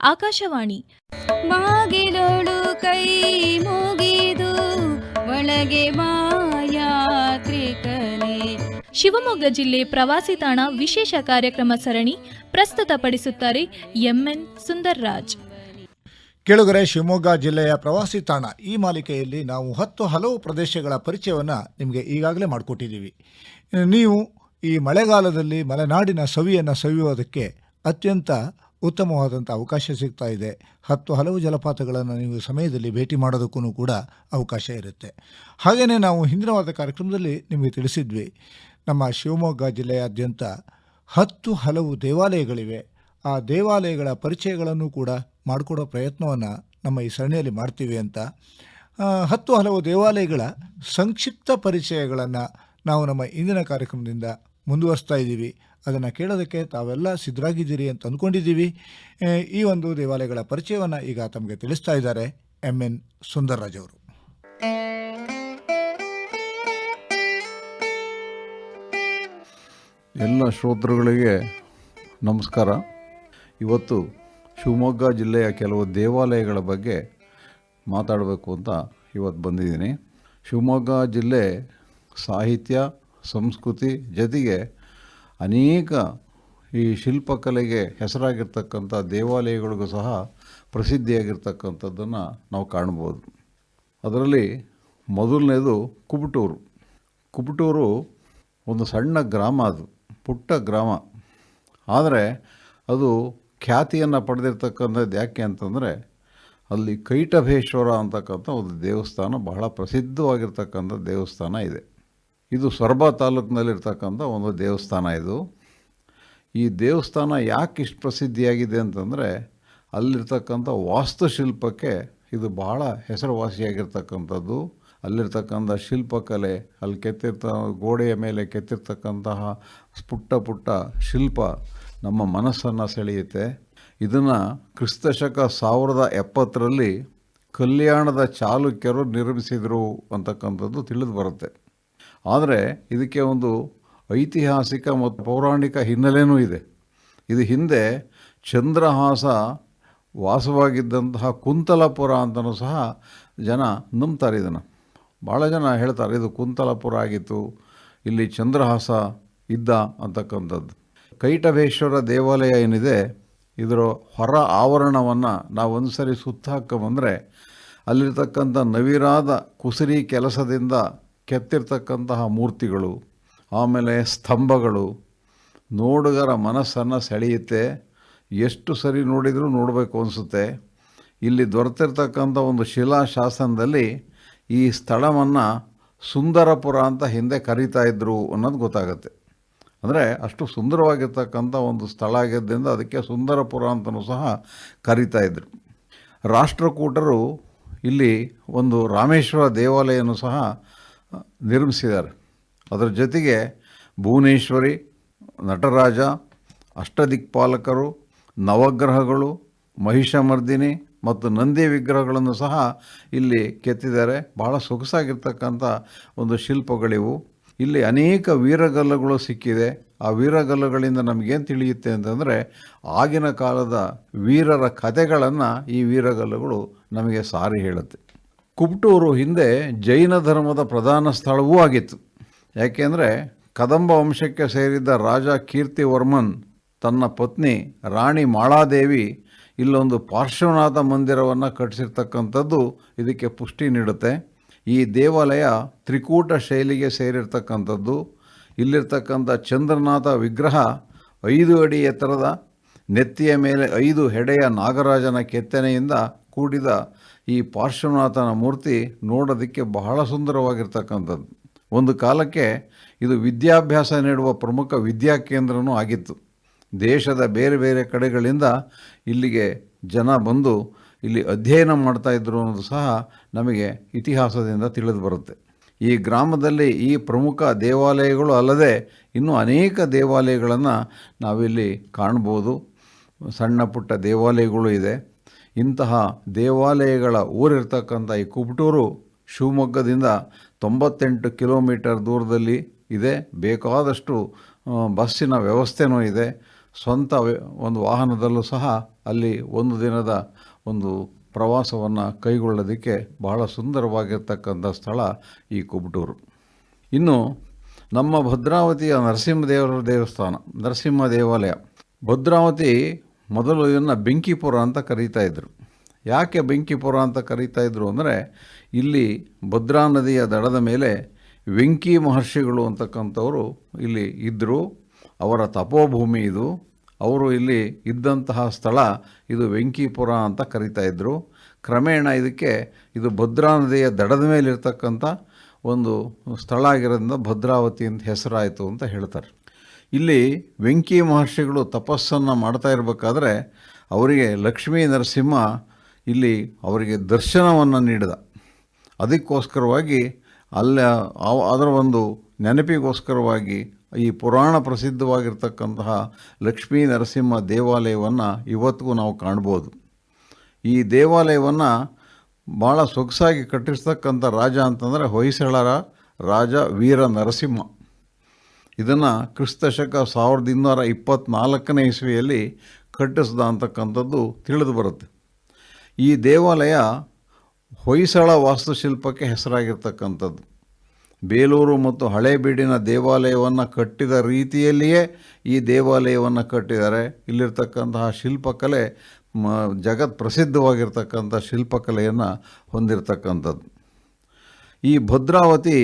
ಆಕಾಶವಾಣಿ. ಬಾಗಿಲೋಳು ಕೈ ಮುಗಿದು ಒಳಗೆ ಮಾಯಾತ್ರಿಕನೇ. ಶಿವಮೊಗ್ಗ ಜಿಲ್ಲೆ ಪ್ರವಾಸಿ ತಾಣ ವಿಶೇಷ ಕಾರ್ಯಕ್ರಮ ಸರಣಿ ಪ್ರಸ್ತುತಪಡಿಸುತ್ತಾರೆ ಎಂಎನ್ ಸುಂದರ್ರಾಜ್. ಕೆಳಗರೆ ಶಿವಮೊಗ್ಗ ಜಿಲ್ಲೆಯ ಪ್ರವಾಸಿ ತಾಣ ಈ ಮಾಲಿಕೆಯಲ್ಲಿ ನಾವು ಹತ್ತು ಹಲವು ಪ್ರದೇಶಗಳ ಪರಿಚಯವನ್ನು ನಿಮಗೆ ಈಗಾಗಲೇ ಮಾಡಿಕೊಟ್ಟಿದ್ದೀವಿ. ನೀವು ಈ ಮಳೆಗಾಲದಲ್ಲಿ ಮಲೆನಾಡಿನ ಸವಿಯನ್ನು ಸವಿಯೋದಕ್ಕೆ ಅತ್ಯಂತ ಉತ್ತಮವಾದಂಥ ಅವಕಾಶ ಸಿಗ್ತಾ ಇದೆ. ಹತ್ತು ಹಲವು ಜಲಪಾತಗಳನ್ನು ನೀವು ಸಮಯದಲ್ಲಿ ಭೇಟಿ ಮಾಡೋದಕ್ಕೂ ಕೂಡ ಅವಕಾಶ ಇರುತ್ತೆ. ಹಾಗೆಯೇ ನಾವು ಹಿಂದಿನವಾದ ಕಾರ್ಯಕ್ರಮದಲ್ಲಿ ನಿಮಗೆ ತಿಳಿಸಿದ್ವಿ, ನಮ್ಮ ಶಿವಮೊಗ್ಗ ಜಿಲ್ಲೆಯಾದ್ಯಂತ ಹತ್ತು ಹಲವು ದೇವಾಲಯಗಳಿವೆ. ಆ ದೇವಾಲಯಗಳ ಪರಿಚಯಗಳನ್ನು ಕೂಡ ಮಾಡಿಕೊಡೋ ಪ್ರಯತ್ನವನ್ನು ನಮ್ಮ ಈ ಸರಣಿಯಲ್ಲಿ ಮಾಡ್ತೀವಿ ಅಂತ. ಹತ್ತು ಹಲವು ದೇವಾಲಯಗಳ ಸಂಕ್ಷಿಪ್ತ ಪರಿಚಯಗಳನ್ನು ನಾವು ನಮ್ಮ ಇಂದಿನ ಕಾರ್ಯಕ್ರಮದಿಂದ ಮುಂದುವರಿಸ್ತಾ ಇದ್ದೀವಿ. ಅದನ್ನು ಕೇಳೋದಕ್ಕೆ ತಾವೆಲ್ಲ ಸಿದ್ಧರಾಗಿದ್ದೀರಿ ಅಂತ ಅಂದ್ಕೊಂಡಿದ್ದೀವಿ ಈ ಒಂದು ದೇವಾಲಯಗಳ ಪರಿಚಯವನ್ನು ಈಗ ತಮಗೆ ತಿಳಿಸ್ತಾ ಇದ್ದಾರೆ ಎಂ ಎನ್ ಸುಂದರರಾಜ್ ಅವರು. ಎಲ್ಲ ಶ್ರೋತೃಗಳಿಗೆ ನಮಸ್ಕಾರ. ಇವತ್ತು ಶಿವಮೊಗ್ಗ ಜಿಲ್ಲೆಯ ಕೆಲವು ದೇವಾಲಯಗಳ ಬಗ್ಗೆ ಮಾತಾಡಬೇಕು ಅಂತ ಇವತ್ತು ಬಂದಿದ್ದೀನಿ. ಶಿವಮೊಗ್ಗ ಜಿಲ್ಲೆ ಸಾಹಿತ್ಯ ಸಂಸ್ಕೃತಿ ಜೊತೆಗೆ ಅನೇಕ ಈ ಶಿಲ್ಪಕಲೆಗೆ ಹೆಸರಾಗಿರ್ತಕ್ಕಂಥ ದೇವಾಲಯಗಳಿಗೂ ಸಹ ಪ್ರಸಿದ್ಧಿಯಾಗಿರ್ತಕ್ಕಂಥದ್ದನ್ನು ನಾವು ಕಾಣ್ಬೋದು. ಅದರಲ್ಲಿ ಮೊದಲನೇದು ಕುಬಟೂರು ಕುಬಟೂರು ಒಂದು ಸಣ್ಣ ಗ್ರಾಮ ಅದು, ಪುಟ್ಟ ಗ್ರಾಮ. ಆದರೆ ಅದು ಖ್ಯಾತಿಯನ್ನು ಪಡೆದಿರ್ತಕ್ಕಂಥದ್ದು ಯಾಕೆ ಅಂತಂದರೆ ಅಲ್ಲಿ ಕೈಟಭೇಶ್ವರ ಅಂತಕ್ಕಂಥ ಒಂದು ದೇವಸ್ಥಾನ ಬಹಳ ಪ್ರಸಿದ್ಧವಾಗಿರ್ತಕ್ಕಂಥ ದೇವಸ್ಥಾನ ಇದೆ. ಇದು ಸೊರಬ ತಾಲೂಕಿನಲ್ಲಿರ್ತಕ್ಕಂಥ ಒಂದು ದೇವಸ್ಥಾನ ಇದು. ಈ ದೇವಸ್ಥಾನ ಯಾಕೆ ಇಷ್ಟು ಪ್ರಸಿದ್ಧಿಯಾಗಿದೆ ಅಂತಂದರೆ ಅಲ್ಲಿರ್ತಕ್ಕಂಥ ವಾಸ್ತುಶಿಲ್ಪಕ್ಕೆ ಇದು ಬಹಳ ಹೆಸರುವಾಸಿಯಾಗಿರ್ತಕ್ಕಂಥದ್ದು. ಅಲ್ಲಿರ್ತಕ್ಕಂಥ ಶಿಲ್ಪಕಲೆ, ಅಲ್ಲಿ ಕೆತ್ತಿರ್ತ ಗೋಡೆಯ ಮೇಲೆ ಕೆತ್ತಿರ್ತಕ್ಕಂತಹ ಪುಟ್ಟ ಪುಟ್ಟ ಶಿಲ್ಪ ನಮ್ಮ ಮನಸ್ಸನ್ನು ಸೆಳೆಯುತ್ತೆ. ಇದನ್ನು ಕ್ರಿಸ್ತಶಕ ಸಾವಿರದ ಎಪ್ಪತ್ತರಲ್ಲಿ ಕಲ್ಯಾಣದ ಚಾಲುಕ್ಯರು ನಿರ್ಮಿಸಿದರು ಅಂತಕ್ಕಂಥದ್ದು ತಿಳಿದು ಬರುತ್ತೆ. ಆದರೆ ಇದಕ್ಕೆ ಒಂದು ಐತಿಹಾಸಿಕ ಮತ್ತು ಪೌರಾಣಿಕ ಹಿನ್ನೆಲೆಯೂ ಇದೆ. ಇದು ಹಿಂದೆ ಚಂದ್ರಹಾಸ ವಾಸವಾಗಿದ್ದಂತಹ ಕುಂತಲಪುರ ಅಂತಲೂ ಸಹ ಜನ ನಂಬ್ತಾರೆ ಇದನ್ನು. ಭಾಳ ಜನ ಹೇಳ್ತಾರೆ, ಇದು ಕುಂತಲಪುರ ಆಗಿತ್ತು, ಇಲ್ಲಿ ಚಂದ್ರಹಾಸ ಇದ್ದ ಅಂತಕ್ಕಂಥದ್ದು. ಕೈಟಭೇಶ್ವರ ದೇವಾಲಯ ಏನಿದೆ, ಇದರ ಹೊರ ಆವರಣವನ್ನು ನಾವು ಒಂದು ಸರಿ ಸುತ್ತಾಕ ಬಂದರೆ ಅಲ್ಲಿರ್ತಕ್ಕಂಥ ನವಿರಾದ ಕುಸರಿ ಕೆಲಸದಿಂದ ಕೆತ್ತಿರ್ತಕ್ಕಂತಹ ಮೂರ್ತಿಗಳು, ಆಮೇಲೆ ಸ್ತಂಭಗಳು, ನೋಡುಗರ ಮನಸ್ಸನ್ನು ಸೆಳೆಯುತ್ತೆ. ಎಷ್ಟು ಸರಿ ನೋಡಿದರೂ ನೋಡಬೇಕು ಅನಿಸುತ್ತೆ. ಇಲ್ಲಿ ದೊರೆತಿರ್ತಕ್ಕಂಥ ಒಂದು ಶಿಲಾಶಾಸನದಲ್ಲಿ ಈ ಸ್ಥಳವನ್ನು ಸುಂದರಪುರ ಅಂತ ಹಿಂದೆ ಕರೀತಾ ಇದ್ದರು ಅನ್ನೋದು ಗೊತ್ತಾಗುತ್ತೆ. ಅಂದರೆ ಅಷ್ಟು ಸುಂದರವಾಗಿರ್ತಕ್ಕಂಥ ಒಂದು ಸ್ಥಳ ಆಗಿದ್ದರಿಂದ ಅದಕ್ಕೆ ಸುಂದರಪುರ ಅಂತಲೂ ಸಹ ಕರೀತಾ ಇದ್ದರು ರಾಷ್ಟ್ರಕೂಟರು ಇಲ್ಲಿ ಒಂದು ರಾಮೇಶ್ವರ ದೇವಾಲಯನೂ ಸಹ ನಿರ್ಮಿಸಿದ್ದಾರೆ. ಅದರ ಜೊತೆಗೆ ಭುವನೇಶ್ವರಿ, ನಟರಾಜ, ಅಷ್ಟದಿಕ್ಪಾಲಕರು, ನವಗ್ರಹಗಳು, ಮಹಿಷಮರ್ದಿನಿ ಮತ್ತು ನಂದಿ ವಿಗ್ರಹಗಳನ್ನು ಸಹ ಇಲ್ಲಿ ಕೆತ್ತಿದ್ದಾರೆ. ಬಹಳ ಸೊಗಸಾಗಿರ್ತಕ್ಕಂಥ ಒಂದು ಶಿಲ್ಪಗಳಿವು. ಇಲ್ಲಿ ಅನೇಕ ವೀರಗಲ್ಲುಗಳು ಸಿಕ್ಕಿದೆ. ಆ ವೀರಗಲ್ಲುಗಳಿಂದ ನಮಗೇನು ತಿಳಿಯುತ್ತೆ ಅಂತಂದರೆ ಆಗಿನ ಕಾಲದ ವೀರರ ಕಥೆಗಳನ್ನು ಈ ವೀರಗಲ್ಲುಗಳು ನಮಗೆ ಸಾರಿ ಹೇಳುತ್ತೆ. ಕುಬ್ಟೂರು ಹಿಂದೆ ಜೈನ ಧರ್ಮದ ಪ್ರಧಾನ ಸ್ಥಳವೂ ಆಗಿತ್ತು. ಯಾಕೆಂದರೆ ಕದಂಬ ವಂಶಕ್ಕೆ ಸೇರಿದ್ದ ರಾಜ ಕೀರ್ತಿವರ್ಮನ್ ತನ್ನ ಪತ್ನಿ ರಾಣಿ ಮಾಳಾದೇವಿ ಇಲ್ಲೊಂದು ಪಾರ್ಶ್ವನಾಥ ಮಂದಿರವನ್ನು ಕಟ್ಟಿಸಿರ್ತಕ್ಕಂಥದ್ದು ಇದಕ್ಕೆ ಪುಷ್ಟಿ ನೀಡುತ್ತೆ. ಈ ದೇವಾಲಯ ತ್ರಿಕೂಟ ಶೈಲಿಗೆ ಸೇರಿರ್ತಕ್ಕಂಥದ್ದು. ಇಲ್ಲಿರ್ತಕ್ಕಂಥ ಚಂದ್ರನಾಥ ವಿಗ್ರಹ ಐದು ಅಡಿ ಎತ್ತರದ, ನೆತ್ತಿಯ ಮೇಲೆ ಐದು ಹೆಡೆಯ ನಾಗರಾಜನ ಕೆತ್ತನೆಯಿಂದ ಕೂಡಿದ ಈ ಪಾರ್ಶ್ವನಾಥನ ಮೂರ್ತಿ ನೋಡೋದಕ್ಕೆ ಬಹಳ ಸುಂದರವಾಗಿರ್ತಕ್ಕಂಥದ್ದು. ಒಂದು ಕಾಲಕ್ಕೆ ಇದು ವಿದ್ಯಾಭ್ಯಾಸ ನೀಡುವ ಪ್ರಮುಖ ವಿದ್ಯಾ ಕೇಂದ್ರನೂ ಆಗಿತ್ತು. ದೇಶದ ಬೇರೆ ಬೇರೆ ಕಡೆಗಳಿಂದ ಇಲ್ಲಿಗೆ ಜನ ಬಂದು ಇಲ್ಲಿ ಅಧ್ಯಯನ ಮಾಡ್ತಾಯಿದ್ರು ಅನ್ನೋದು ಸಹ ನಮಗೆ ಇತಿಹಾಸದಿಂದ ತಿಳಿದು ಬರುತ್ತೆ. ಈ ಗ್ರಾಮದಲ್ಲಿ ಈ ಪ್ರಮುಖ ದೇವಾಲಯಗಳು ಅಲ್ಲದೆ ಇನ್ನೂ ಅನೇಕ ದೇವಾಲಯಗಳನ್ನು ನಾವಿಲ್ಲಿ ಕಾಣ್ಬೋದು. ಸಣ್ಣ ಪುಟ್ಟ ದೇವಾಲಯಗಳು ಇದೆ. ಇಂತಹ ದೇವಾಲಯಗಳ ಊರಿರ್ತಕ್ಕಂಥ ಈ ಕುಬ್ಟೂರು ಶಿವಮೊಗ್ಗದಿಂದ ತೊಂಬತ್ತೆಂಟು ಕಿಲೋಮೀಟರ್ ದೂರದಲ್ಲಿ ಇದೆ. ಬೇಕಾದಷ್ಟು ಬಸ್ಸಿನ ವ್ಯವಸ್ಥೆನೂ ಇದೆ. ಸ್ವಂತ ಒಂದು ವಾಹನದಲ್ಲೂ ಸಹ ಅಲ್ಲಿ ಒಂದು ದಿನದ ಒಂದು ಪ್ರವಾಸವನ್ನು ಕೈಗೊಳ್ಳೋದಕ್ಕೆ ಬಹಳ ಸುಂದರವಾಗಿರ್ತಕ್ಕಂಥ ಸ್ಥಳ ಈ ಕುಬಟೂರು. ಇನ್ನು ನಮ್ಮ ಭದ್ರಾವತಿಯ ನರಸಿಂಹದೇವರ ದೇವಸ್ಥಾನ, ನರಸಿಂಹ ದೇವಾಲಯ. ಭದ್ರಾವತಿ ಮೊದಲು ಇದನ್ನು ಬೆಂಕಿಪುರ ಅಂತ ಕರೀತಾ ಇದ್ದರು ಯಾಕೆ ಬೆಂಕಿಪುರ ಅಂತ ಕರೀತಾ ಇದ್ದರು ಅಂದರೆ ಇಲ್ಲಿ ಭದ್ರಾ ನದಿಯ ದಡದ ಮೇಲೆ ವೆಂಕಿ ಮಹರ್ಷಿಗಳು ಅಂತಕ್ಕಂಥವರು ಇಲ್ಲಿ ಇದ್ದರು ಅವರ ತಪೋಭೂಮಿ ಇದು. ಅವರು ಇಲ್ಲಿ ಇದ್ದಂತಹ ಸ್ಥಳ ಇದು ವೆಂಕಿಪುರ ಅಂತ ಕರಿತಾ ಇದ್ದರು ಕ್ರಮೇಣ ಇದಕ್ಕೆ ಇದು ಭದ್ರಾ ನದಿಯ ದಡದ ಮೇಲಿರ್ತಕ್ಕಂಥ ಒಂದು ಸ್ಥಳ ಆಗಿರೋದ್ರಿಂದ ಭದ್ರಾವತಿ ಅಂತ ಹೆಸರಾಯಿತು ಅಂತ ಹೇಳ್ತಾರೆ. ಇಲ್ಲಿ ವೆಂಕಿ ಮಹರ್ಷಿಗಳು ತಪಸ್ಸನ್ನು ಮಾಡ್ತಾ ಇರಬೇಕಾದ್ರೆ ಅವರಿಗೆ ಲಕ್ಷ್ಮೀ ನರಸಿಂಹ ಇಲ್ಲಿ ಅವರಿಗೆ ದರ್ಶನವನ್ನು ನೀಡಿದ. ಅದಕ್ಕೋಸ್ಕರವಾಗಿ ಅಲ್ಲ ಅದರ ಒಂದು ನೆನಪಿಗೋಸ್ಕರವಾಗಿ ಈ ಪುರಾಣ ಪ್ರಸಿದ್ಧವಾಗಿರ್ತಕ್ಕಂತಹ ಲಕ್ಷ್ಮೀ ನರಸಿಂಹ ದೇವಾಲಯವನ್ನು ಇವತ್ತಿಗೂ ನಾವು ಕಾಣ್ಬೋದು. ಈ ದೇವಾಲಯವನ್ನು ಭಾಳ ಸೊಗಸಾಗಿ ಕಟ್ಟಿಸ್ತಕ್ಕಂಥ ರಾಜ ಅಂತಂದರೆ ಹೊಯ್ಸಳರ ರಾಜ ವೀರ ನರಸಿಂಹ. ಇದನ್ನು ಕ್ರಿಸ್ತಶಕ ಸಾವಿರದ ಇನ್ನೂರ ಇಪ್ಪತ್ತ್ನಾಲ್ಕನೇ ಇಸ್ವಿಯಲ್ಲಿ ಕಟ್ಟಿಸ್ದ ಅಂತಕ್ಕಂಥದ್ದು ತಿಳಿದು ಬರುತ್ತೆ. ಈ ದೇವಾಲಯ ಹೊಯ್ಸಳ ವಾಸ್ತುಶಿಲ್ಪಕ್ಕೆ ಹೆಸರಾಗಿರ್ತಕ್ಕಂಥದ್ದು. ಬೇಲೂರು ಮತ್ತು ಹಳೇಬೀಡಿನ ದೇವಾಲಯವನ್ನು ಕಟ್ಟಿದ ರೀತಿಯಲ್ಲಿಯೇ ಈ ದೇವಾಲಯವನ್ನು ಕಟ್ಟಿದ್ದಾರೆ. ಇಲ್ಲಿರ್ತಕ್ಕಂತಹ ಶಿಲ್ಪಕಲೆ ಮ, ಜಗತ್ ಪ್ರಸಿದ್ಧವಾಗಿರ್ತಕ್ಕಂಥ ಶಿಲ್ಪಕಲೆಯನ್ನು ಹೊಂದಿರತಕ್ಕಂಥದ್ದು. ಈ ಭದ್ರಾವತಿ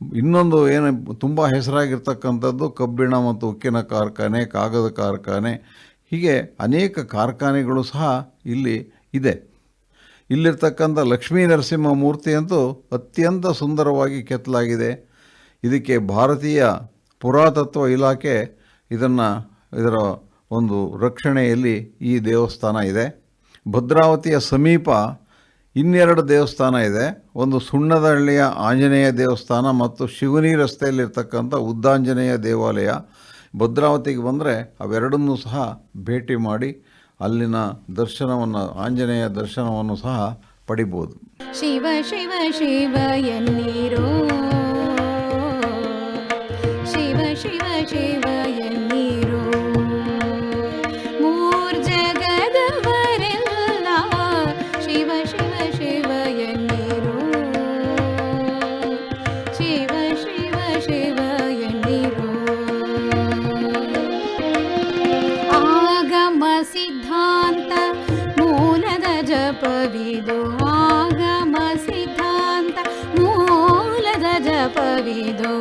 ಇನ್ನೊಂದು ಏನು ತುಂಬ ಹೆಸರಾಗಿರ್ತಕ್ಕಂಥದ್ದು ಕಬ್ಬಿಣ ಮತ್ತು ಉಕ್ಕಿನ ಕಾರ್ಖಾನೆ, ಕಾಗದ ಕಾರ್ಖಾನೆ. ಹೀಗೆ ಅನೇಕ ಕಾರ್ಖಾನೆಗಳು ಸಹ ಇಲ್ಲಿ ಇದೆ. ಇಲ್ಲಿರ್ತಕ್ಕಂಥ ಲಕ್ಷ್ಮೀ ನರಸಿಂಹ ಮೂರ್ತಿ ಅಂತೂ ಅತ್ಯಂತ ಸುಂದರವಾಗಿ ಕೆತ್ತಲಾಗಿದೆ. ಇದಕ್ಕೆ ಭಾರತೀಯ ಪುರಾತತ್ವ ಇಲಾಖೆ ಇದನ್ನು, ಇದರ ಒಂದು ರಕ್ಷಣೆಯಲ್ಲಿ ಈ ದೇವಸ್ಥಾನ ಇದೆ. ಭದ್ರಾವತಿಯ ಸಮೀಪ ಇನ್ನೆರಡು ದೇವಸ್ಥಾನ ಇದೆ. ಒಂದು ಸುಣ್ಣದಹಳ್ಳಿಯ ಆಂಜನೇಯ ದೇವಸ್ಥಾನ ಮತ್ತು ಶಿವನಿ ರಸ್ತೆಯಲ್ಲಿರ್ತಕ್ಕಂಥ ಉದ್ದಾಂಜನೇಯ ದೇವಾಲಯ. ಭದ್ರಾವತಿಗೆ ಬಂದರೆ ಅವೆರಡನ್ನೂ ಸಹ ಭೇಟಿ ಮಾಡಿ ಅಲ್ಲಿನ ದರ್ಶನವನ್ನು, ಆಂಜನೇಯ ದರ್ಶನವನ್ನು ಸಹ ಪಡಿಬೋದು. ಶಿವ ಶಿವ ಶಿವ ಎಲ್ಲಿರೋ? ಶಿವ ಶಿವ ಶಿವ सिद्धान्त मूलद जपविदो आगम सिद्धान्त मूलद जपविदो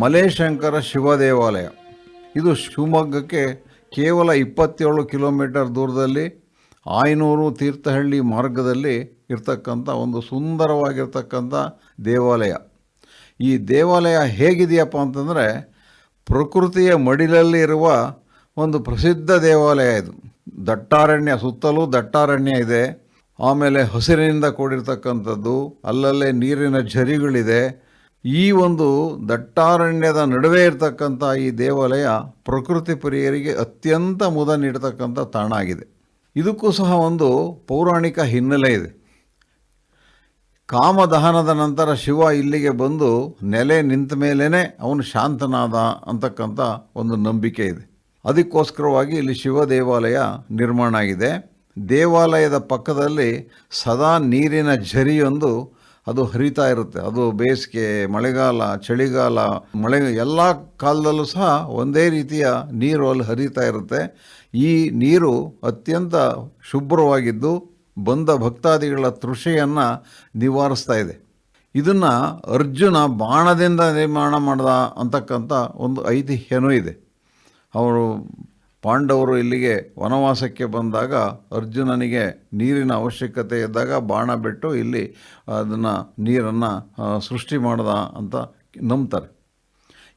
ಮಲೇಶಂಕರ ಶಿವ ದೇವಾಲಯ. ಇದು ಶಿವಮೊಗ್ಗಕ್ಕೆ ಕೇವಲ ಇಪ್ಪತ್ತೇಳು ಕಿಲೋಮೀಟರ್ ದೂರದಲ್ಲಿ, ಆಯನೂರು ತೀರ್ಥಹಳ್ಳಿ ಮಾರ್ಗದಲ್ಲಿ ಇರ್ತಕ್ಕಂಥ ಒಂದು ಸುಂದರವಾಗಿರ್ತಕ್ಕಂಥ ದೇವಾಲಯ. ಈ ದೇವಾಲಯ ಹೇಗಿದೆಯಪ್ಪ ಅಂತಂದರೆ, ಪ್ರಕೃತಿಯ ಮಡಿಲಲ್ಲಿ ಇರುವ ಒಂದು ಪ್ರಸಿದ್ಧ ದೇವಾಲಯ ಇದು. ದಟ್ಟಾರಣ್ಯ, ಸುತ್ತಲೂ ದಟ್ಟಾರಣ್ಯ ಇದೆ. ಆಮೇಲೆ ಹಸಿರಿನಿಂದ ಕೂಡಿರ್ತಕ್ಕಂಥದ್ದು, ಅಲ್ಲಲ್ಲೇ ನೀರಿನ ಝರಿಗಳಿದೆ. ಈ ಒಂದು ದಟ್ಟಾರಣ್ಯದ ನಡುವೆ ಇರತಕ್ಕಂಥ ಈ ದೇವಾಲಯ ಪ್ರಕೃತಿ ಪ್ರಿಯರಿಗೆ ಅತ್ಯಂತ ಮುದ ನೀಡತಕ್ಕಂಥ ತಾಣ ಆಗಿದೆ. ಇದಕ್ಕೂ ಸಹ ಒಂದು ಪೌರಾಣಿಕ ಹಿನ್ನೆಲೆ ಇದೆ. ಕಾಮದಹನದ ನಂತರ ಶಿವ ಇಲ್ಲಿಗೆ ಬಂದು ನೆಲೆ ನಿಂತ ಮೇಲೇ ಅವನು ಶಾಂತನಾದ ಅಂತಕ್ಕಂಥ ಒಂದು ನಂಬಿಕೆ ಇದೆ. ಅದಕ್ಕೋಸ್ಕರವಾಗಿ ಇಲ್ಲಿ ಶಿವ ದೇವಾಲಯ ನಿರ್ಮಾಣ ಆಗಿದೆ. ದೇವಾಲಯದ ಪಕ್ಕದಲ್ಲಿ ಸದಾ ನೀರಿನ ಝರಿಯೊಂದು ಅದು ಹರಿತಾ ಇರುತ್ತೆ. ಅದು ಬೇಸಿಗೆ, ಮಳೆಗಾಲ, ಚಳಿಗಾಲ, ಮಳೆ, ಎಲ್ಲ ಕಾಲದಲ್ಲೂ ಸಹ ಒಂದೇ ರೀತಿಯ ನೀರು ಅಲ್ಲಿ ಹರಿತಾ ಇರುತ್ತೆ. ಈ ನೀರು ಅತ್ಯಂತ ಶುಭ್ರವಾಗಿದ್ದು ಬಂದ ಭಕ್ತಾದಿಗಳ ತೃಷೆಯನ್ನು ನಿವಾರಿಸ್ತಾ ಇದೆ. ಇದನ್ನು ಅರ್ಜುನ ಬಾಣದಿಂದ ನಿರ್ಮಾಣ ಮಾಡ್ದ ಅಂತಕ್ಕಂಥ ಒಂದು ಐತಿಹ್ಯನೂ ಇದೆ. ಅವರು ಪಾಂಡವರು ಇಲ್ಲಿಗೆ ವನವಾಸಕ್ಕೆ ಬಂದಾಗ ಅರ್ಜುನನಿಗೆ ನೀರಿನ ಅವಶ್ಯಕತೆ ಇದ್ದಾಗ ಬಾಣ ಬಿಟ್ಟು ಇಲ್ಲಿ ಅದನ್ನು ನೀರನ್ನು ಸೃಷ್ಟಿ ಮಾಡ್ದ ಅಂತ ನಂಬ್ತಾರೆ.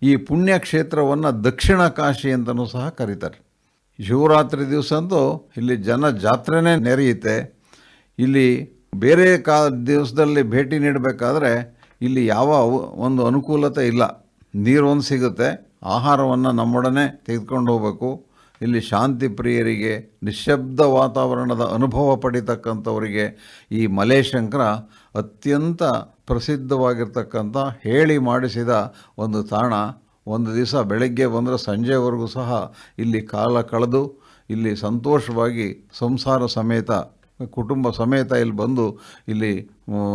ಈ ಪುಣ್ಯಕ್ಷೇತ್ರವನ್ನು ದಕ್ಷಿಣ ಕಾಶಿ ಅಂತಲೂ ಸಹ ಕರೀತಾರೆ. ಶಿವರಾತ್ರಿ ದಿವಸ ಅಂತೂ ಇಲ್ಲಿ ಜನ ಜಾತ್ರೆನೇ ನೆರೆಯುತ್ತೆ. ಇಲ್ಲಿ ಬೇರೆ ಕಾ ದಿವಸದಲ್ಲಿ ಭೇಟಿ ನೀಡಬೇಕಾದ್ರೆ ಇಲ್ಲಿ ಯಾವ ಒಂದು ಅನುಕೂಲತೆ ಇಲ್ಲ. ನೀರು ಒಂದು ಸಿಗುತ್ತೆ, ಆಹಾರವನ್ನು ನಮ್ಮೊಡನೆ ತೆಗೆದುಕೊಂಡು ಹೋಗಬೇಕು. ಇಲ್ಲಿ ಶಾಂತಿ ಪ್ರಿಯರಿಗೆ, ನಿಶ್ಶಬ್ದ ವಾತಾವರಣದ ಅನುಭವ ಪಡಿತಕ್ಕಂಥವರಿಗೆ ಈ ಮಲೇಶಂಕರ ಅತ್ಯಂತ ಪ್ರಸಿದ್ಧವಾಗಿರ್ತಕ್ಕಂಥ ಹೇಳಿ ಮಾಡಿಸಿದ ಒಂದು ತಾಣ. ಒಂದು ದಿವಸ ಬೆಳಗ್ಗೆ ಬಂದರೆ ಸಂಜೆವರೆಗೂ ಸಹ ಇಲ್ಲಿ ಕಾಲ ಕಳೆದು, ಇಲ್ಲಿ ಸಂತೋಷವಾಗಿ ಸಂಸಾರ ಸಮೇತ, ಕುಟುಂಬ ಸಮೇತ ಇಲ್ಲಿ ಬಂದು ಇಲ್ಲಿ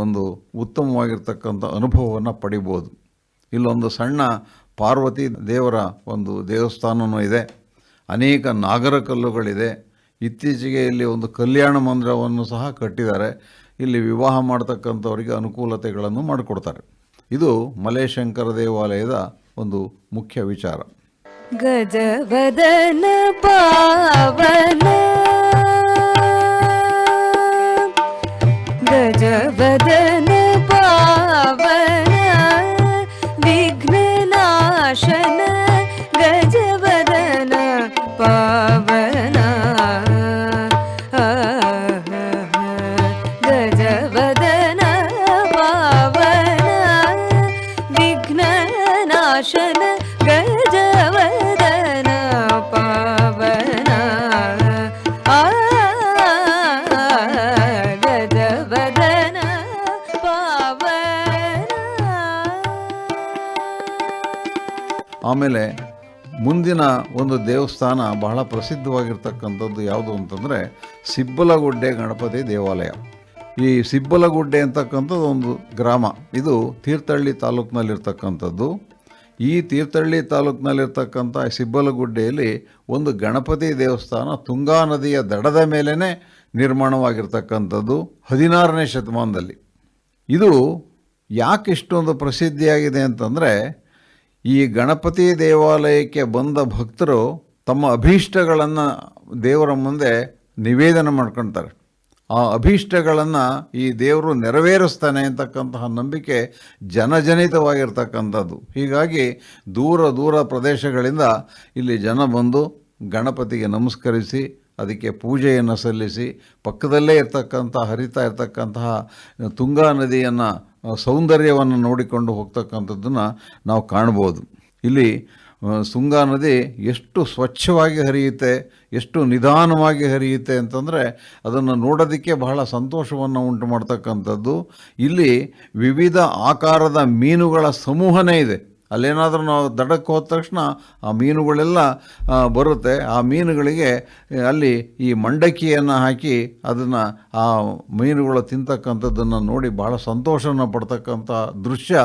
ಒಂದು ಉತ್ತಮವಾಗಿರ್ತಕ್ಕಂಥ ಅನುಭವವನ್ನು ಪಡಿಬೋದು. ಇಲ್ಲೊಂದು ಸಣ್ಣ ಪಾರ್ವತಿ ದೇವರ ಒಂದು ದೇವಸ್ಥಾನವೂ ಇದೆ. ಅನೇಕ ನಾಗರ ಕಲ್ಲುಗಳಿದೆ. ಇತ್ತೀಚೆಗೆ ಇಲ್ಲಿ ಒಂದು ಕಲ್ಯಾಣ ಮಂದಿರವನ್ನು ಸಹ ಕಟ್ಟಿದ್ದಾರೆ. ಇಲ್ಲಿ ವಿವಾಹ ಮಾಡ್ತಕ್ಕಂಥವರಿಗೆ ಅನುಕೂಲತೆಗಳನ್ನು ಮಾಡಿಕೊಡ್ತಾರೆ. ಇದು ಮಲೇಶಂಕರ ದೇವಾಲಯದ ಒಂದು ಮುಖ್ಯ ವಿಚಾರ. ಗಜವದನ ಪಾವನ. ಗಜವದನ ಪಾವನ. ಆಮೇಲೆ ಮುಂದಿನ ಒಂದು ದೇವಸ್ಥಾನ ಬಹಳ ಪ್ರಸಿದ್ಧವಾಗಿರ್ತಕ್ಕಂಥದ್ದು ಯಾವುದು ಅಂತಂದರೆ ಸಿಬ್ಬಲಗುಡ್ಡೆ ಗಣಪತಿ ದೇವಾಲಯ. ಈ ಸಿಬ್ಬಲಗುಡ್ಡೆ ಅಂತಕ್ಕಂಥದ್ದು ಒಂದು ಗ್ರಾಮ. ಇದು ತೀರ್ಥಹಳ್ಳಿ ತಾಲೂಕಿನಲ್ಲಿರ್ತಕ್ಕಂಥದ್ದು. ಈ ತೀರ್ಥಹಳ್ಳಿ ತಾಲೂಕಿನಲ್ಲಿರ್ತಕ್ಕಂಥ ಸಿಬ್ಬಲಗುಡ್ಡೆಯಲ್ಲಿ ಒಂದು ಗಣಪತಿ ದೇವಸ್ಥಾನ ತುಂಗಾ ನದಿಯ ದಡದ ಮೇಲೇ ನಿರ್ಮಾಣವಾಗಿರ್ತಕ್ಕಂಥದ್ದು ಹದಿನಾರನೇ ಶತಮಾನದಲ್ಲಿ. ಇದು ಯಾಕೆ ಇಷ್ಟೊಂದು ಪ್ರಸಿದ್ಧಿಯಾಗಿದೆ ಅಂತಂದರೆ ಈ ಗಣಪತಿ ದೇವಾಲಯಕ್ಕೆ ಬಂದ ಭಕ್ತರು ತಮ್ಮ ಅಭೀಷ್ಟಗಳನ್ನು ದೇವರ ಮುಂದೆ ನಿವೇದನೆ ಮಾಡ್ಕೊಳ್ತಾರೆ ಆ ಅಭೀಷ್ಟಗಳನ್ನು ಈ ದೇವರು ನೆರವೇರಿಸ್ತಾನೆ ಅಂತಕ್ಕಂತಹ ನಂಬಿಕೆ ಜನಜನಿತವಾಗಿರ್ತಕ್ಕಂಥದ್ದು. ಹೀಗಾಗಿ ದೂರ ದೂರ ಪ್ರದೇಶಗಳಿಂದ ಇಲ್ಲಿ ಜನ ಬಂದು ಗಣಪತಿಗೆ ನಮಸ್ಕರಿಸಿ ಅದಕ್ಕೆ ಪೂಜೆಯನ್ನು ಸಲ್ಲಿಸಿ ಪಕ್ಕದಲ್ಲೇ ಇರ್ತಕ್ಕಂಥ, ಹರಿತಾ ಇರ್ತಕ್ಕಂತಹ ತುಂಗಾ ನದಿಯನ್ನು ಸೌಂದರ್ಯವನ್ನು ನೋಡಿಕೊಂಡು ಹೋಗ್ತಕ್ಕಂಥದ್ದನ್ನು ನಾವು ಕಾಣ್ಬೋದು. ಇಲ್ಲಿ ತುಂಗಾ ನದಿ ಎಷ್ಟು ಸ್ವಚ್ಛವಾಗಿ ಹರಿಯುತ್ತೆ, ಎಷ್ಟು ನಿಧಾನವಾಗಿ ಹರಿಯುತ್ತೆ ಅಂತಂದರೆ ಅದನ್ನು ನೋಡೋದಕ್ಕೆ ಬಹಳ ಸಂತೋಷವನ್ನು ಉಂಟು ಮಾಡ್ತಕ್ಕಂಥದ್ದು ಇಲ್ಲಿ ವಿವಿಧ ಆಕಾರದ ಮೀನುಗಳ ಸಮೂಹನೇ ಇದೆ. ಅಲ್ಲೇನಾದರೂ ನಾವು ದಡಕ್ಕೆ ಹೋದ ತಕ್ಷಣ ಆ ಮೀನುಗಳೆಲ್ಲ ಬರುತ್ತೆ. ಆ ಮೀನುಗಳಿಗೆ ಅಲ್ಲಿ ಈ ಮಂಡಕ್ಕಿಯನ್ನು ಹಾಕಿ ಅದನ್ನು ಆ ಮೀನುಗಳು ತಿಂತಕ್ಕಂಥದ್ದನ್ನು ನೋಡಿ ಭಾಳ ಸಂತೋಷವನ್ನು ಪಡ್ತಕ್ಕಂಥ ದೃಶ್ಯ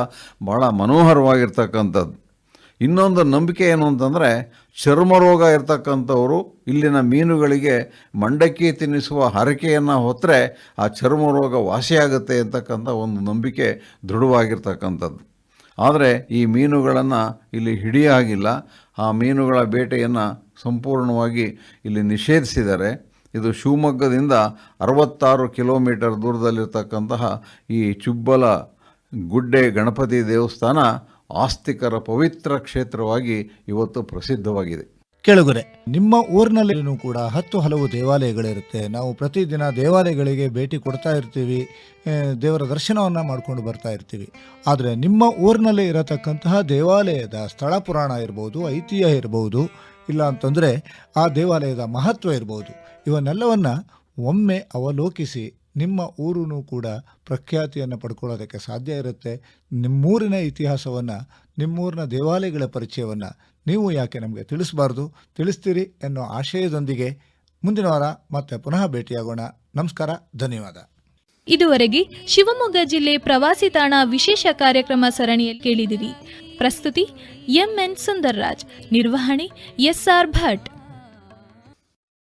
ಭಾಳ ಮನೋಹರವಾಗಿರ್ತಕ್ಕಂಥದ್ದು. ಇನ್ನೊಂದು ನಂಬಿಕೆ ಏನು ಅಂತಂದರೆ ಚರ್ಮರೋಗ ಇರ್ತಕ್ಕಂಥವರು ಇಲ್ಲಿನ ಮೀನುಗಳಿಗೆ ಮಂಡಕ್ಕಿ ತಿನ್ನಿಸುವ ಹರಕೆಯನ್ನು ಹೊತ್ತರೆ ಆ ಚರ್ಮ ರೋಗ ವಾಸಿಯಾಗುತ್ತೆ ಅಂತಕ್ಕಂಥ ಒಂದು ನಂಬಿಕೆ ದೃಢವಾಗಿರ್ತಕ್ಕಂಥದ್ದು. ಆದರೆ ಈ ಮೀನುಗಳನ್ನು ಇಲ್ಲಿ ಹಿಡಿಯಾಗಿಲ್ಲ. ಆ ಮೀನುಗಳ ಬೇಟೆಯನ್ನು ಸಂಪೂರ್ಣವಾಗಿ ಇಲ್ಲಿ ನಿಷೇಧಿಸಿದ್ದಾರೆ. ಇದು ಶಿವಮೊಗ್ಗದಿಂದ ಅರವತ್ತಾರು ಕಿಲೋಮೀಟರ್ ದೂರದಲ್ಲಿರ್ತಕ್ಕಂತಹ ಈ ಚುಬ್ಬಲ ಗುಡ್ಡೆ ಗಣಪತಿ ದೇವಸ್ಥಾನ ಆಸ್ತಿಕರ ಪವಿತ್ರ ಕ್ಷೇತ್ರವಾಗಿ ಇವತ್ತು ಪ್ರಸಿದ್ಧವಾಗಿದೆ. ಕೆಳಗುರೆ ನಿಮ್ಮ ಊರಿನಲ್ಲಿನೂ ಕೂಡ ಹತ್ತು ಹಲವು ದೇವಾಲಯಗಳಿರುತ್ತೆ. ನಾವು ಪ್ರತಿದಿನ ದೇವಾಲಯಗಳಿಗೆ ಭೇಟಿ ಕೊಡ್ತಾ ಇರ್ತೀವಿ. ದೇವರ ದರ್ಶನವನ್ನು ಮಾಡ್ಕೊಂಡು ಬರ್ತಾ ಇರ್ತೀವಿ. ಆದರೆ ನಿಮ್ಮ ಊರಿನಲ್ಲಿ ಇರತಕ್ಕಂತಹ ದೇವಾಲಯದ ಸ್ಥಳ ಪುರಾಣ ಇರ್ಬೋದು, ಐತಿಹ್ಯ ಇರ್ಬೋದು, ಇಲ್ಲ ಅಂತಂದರೆ ಆ ದೇವಾಲಯದ ಮಹತ್ವ ಇರ್ಬೋದು. ಇವನ್ನೆಲ್ಲವನ್ನು ಒಮ್ಮೆ ಅವಲೋಕಿಸಿ ನಿಮ್ಮ ಊರೂ ಕೂಡ ಪ್ರಖ್ಯಾತಿಯನ್ನು ಪಡ್ಕೊಳ್ಳೋದಕ್ಕೆ ಸಾಧ್ಯ ಇರುತ್ತೆ. ನಿಮ್ಮೂರಿನ ಇತಿಹಾಸವನ್ನು, ನಿಮ್ಮೂರಿನ ದೇವಾಲಯಗಳ ಪರಿಚಯವನ್ನು ನೀವು ಯಾಕೆ ನಮಗೆ ತಿಳಿಸಬಾರ್ದು? ತಿಳಿಸ್ತೀರಿ ಎನ್ನುವ ಆಶಯದೊಂದಿಗೆ ಮುಂದಿನ ವಾರ ಮತ್ತೆ ಪುನಃ ಭೇಟಿಯಾಗೋಣ. ನಮಸ್ಕಾರ, ಧನ್ಯವಾದ. ಇದುವರೆಗೆ ಶಿವಮೊಗ್ಗ ಜಿಲ್ಲೆ ಪ್ರವಾಸಿ ತಾಣ ವಿಶೇಷ ಕಾರ್ಯಕ್ರಮ ಸರಣಿಯಲ್ಲಿ ಕೇಳಿದಿರಿ. ಪ್ರಸ್ತುತಿ ಎಂಎನ್ ಸುಂದರ್ರಾಜ್. ನಿರ್ವಹಣೆ ಎಸ್ಆರ್ ಭಟ್.